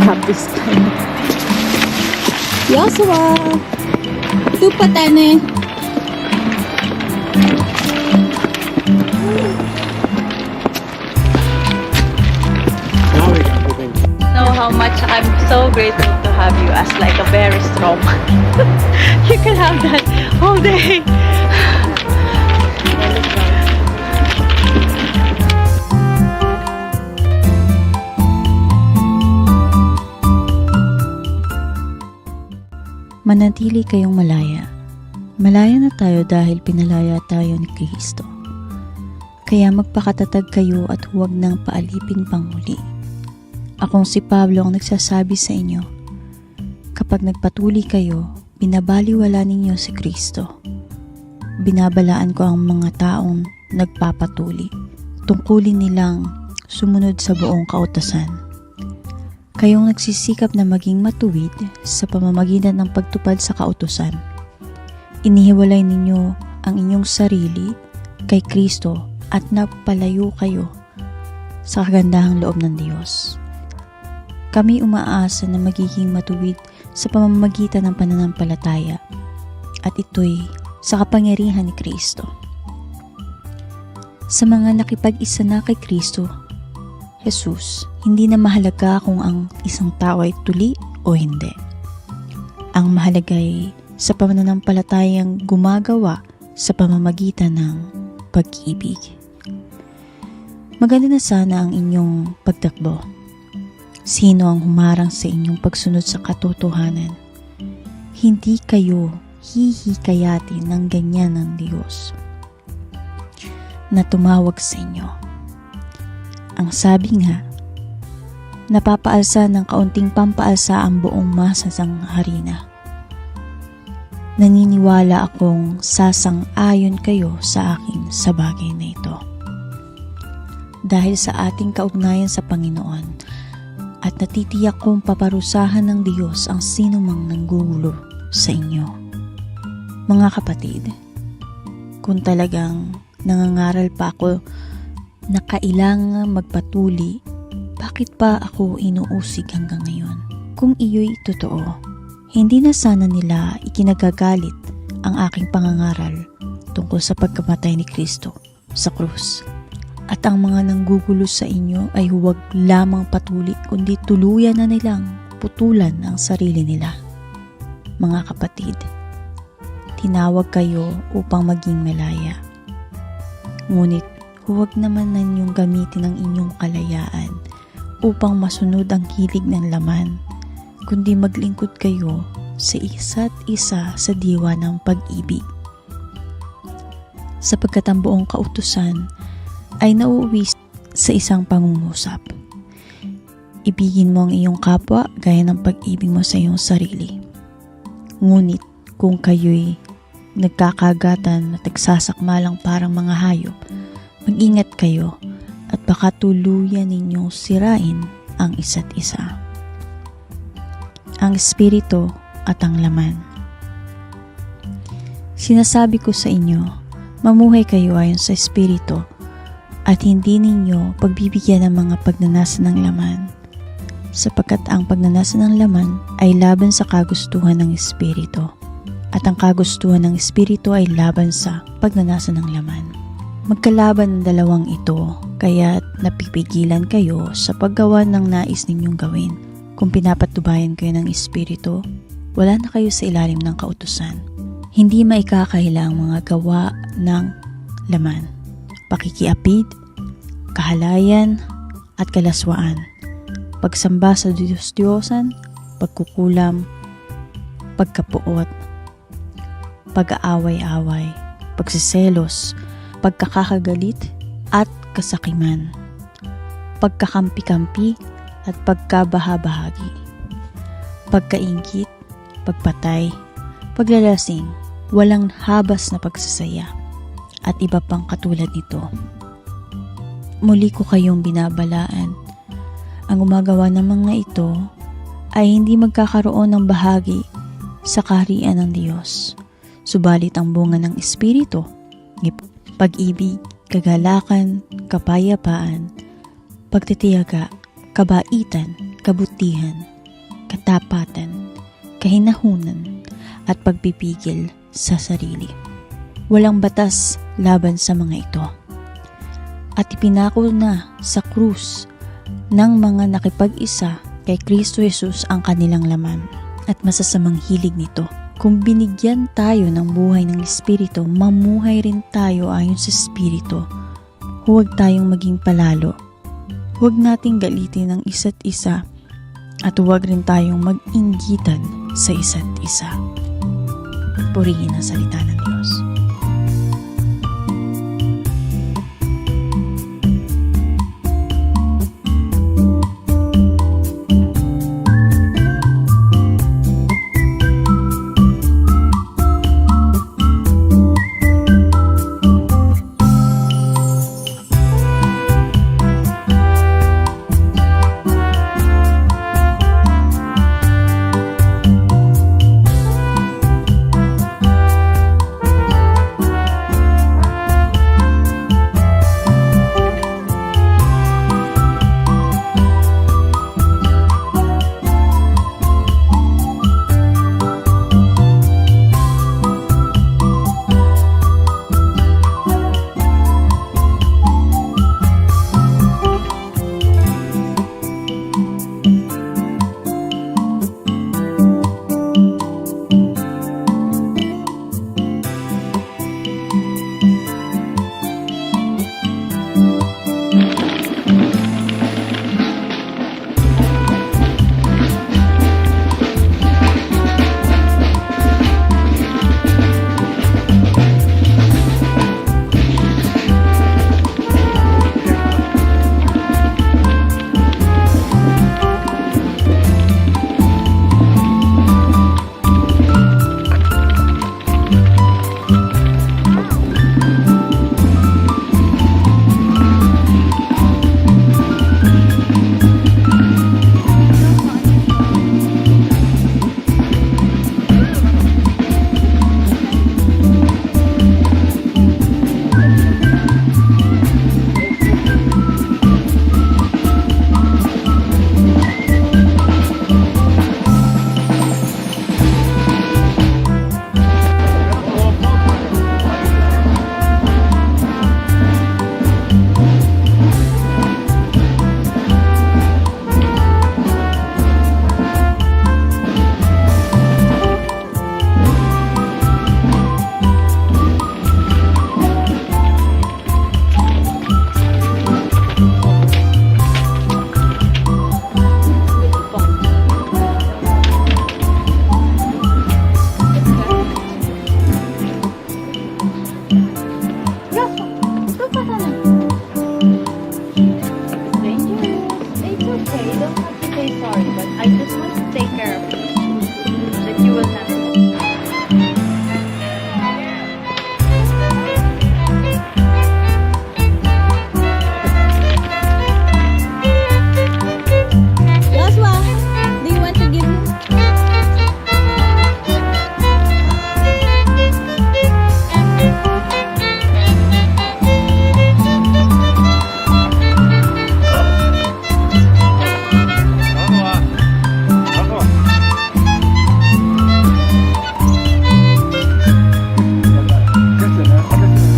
have this kind of Joshua! Tupa tane! Now we can begin. know how much I'm so grateful to have you as like a very strong. you can have that all day. Manatili kayong malaya. Malaya na tayo dahil pinalaya tayo ni Kristo. Kaya magpakatatag kayo at huwag nang paalipin pang muli. Akong si Pablo ang nagsasabi sa inyo, kapag nagpatuli kayo, binabaliwala ninyo si Kristo. Binabalaan ko ang mga taong nagpapatuli. Tungkulin nilang sumunod sa buong kautasan kayong nagsisikap na maging matuwid sa pamamagitan ng pagtupad sa kautusan. Inihiwalay ninyo ang inyong sarili kay Kristo at napalayo kayo sa kagandahang loob ng Diyos. Kami umaasa na magiging matuwid sa pamamagitan ng pananampalataya at ito'y sa kapangyarihan ni Kristo. Sa mga nakipag-isa na kay Kristo, Jesus, hindi na mahalaga kung ang isang tao ay tuli o hindi. Ang mahalaga ay sa pananampalatayang gumagawa sa pamamagitan ng pag-ibig. Maganda na sana ang inyong pagtakbo. Sino ang humarang sa inyong pagsunod sa katotohanan? Hindi kayo hihikayatin ng ganyan ng Diyos na tumawag sa inyo. Ang sabi nga, napapaalsa ng kaunting pampaalsa ang buong masa ng harina. Naniniwala akong sasang-ayon kayo sa akin sa bagay na ito. Dahil sa ating kaugnayan sa Panginoon at natitiyak kong paparusahan ng Diyos ang sinumang nanggugulo sa inyo. Mga kapatid, kung talagang nangangaral pa ako na kailangan magpatuli, bakit pa ako inuusig hanggang ngayon? Kung iyo'y totoo, hindi na sana nila ikinagagalit ang aking pangangaral tungkol sa pagkamatay ni Kristo sa krus. At ang mga nanggugulo sa inyo ay huwag lamang patuli kundi tuluyan na nilang putulan ang sarili nila. Mga kapatid, tinawag kayo upang maging malaya. Ngunit huwag naman ninyong gamitin ang inyong kalayaan upang masunod ang hilig ng laman, kundi maglingkod kayo sa isa't isa sa diwa ng pag-ibig. Sapagkat ang buong kautusan ay nauuwi sa isang pangungusap. Ibigin mo ang iyong kapwa gaya ng pag-ibig mo sa iyong sarili. Ngunit kung kayo'y nagkakagatan at nagsasakmalang parang mga hayop, mag-ingat kayo at baka tuluyan ninyong sirain ang isa't isa. Ang espiritu at ang laman. Sinasabi ko sa inyo, mamuhay kayo ayon sa espiritu at hindi ninyo pagbibigyan ng mga pagnanasa ng laman sapagkat ang pagnanasa ng laman ay laban sa kagustuhan ng espiritu at ang kagustuhan ng espiritu ay laban sa pagnanasa ng laman. Magkalaban ang dalawang ito, kaya napipigilan kayo sa paggawa ng nais ninyong gawin. Kung pinapatubayan kayo ng espiritu, wala na kayo sa ilalim ng kautusan. Hindi maikakahila ang mga gawa ng laman. Pakikiapid, kahalayan, at kalaswaan. Pagsamba sa Diyos-Diyosan, pagkukulam, pagkapuot, pag-aaway-away, pagsiselos, pagkakagalit at kasakiman, pagkakampi-kampi at pagkabahabahagi, pagkaingkit, pagpatay, paglalasing, walang habas na pagsasaya, at iba pang katulad nito. Muli ko kayong binabalaan. Ang gumagawa ng mga ito ay hindi magkakaroon ng bahagi sa kaharian ng Diyos. Subalit ang bunga ng Espiritu, pag-ibig, kagalakan, kapayapaan, pagtitiyaga, kabaitan, kabutihan, katapatan, kahinahunan, at pagpipigil sa sarili. Walang batas laban sa mga ito. At ipinako na sa krus ng mga nakipag-isa kay Kristo Jesus ang kanilang laman at masasamang hilig nito. Kung binigyan tayo ng buhay ng Espiritu, mamuhay rin tayo ayon sa Espiritu. Huwag tayong maging palalo. Huwag nating galitin ang isa't isa at huwag rin tayong mag-inggitan sa isa't isa. Purihin ang salita ng Diyos.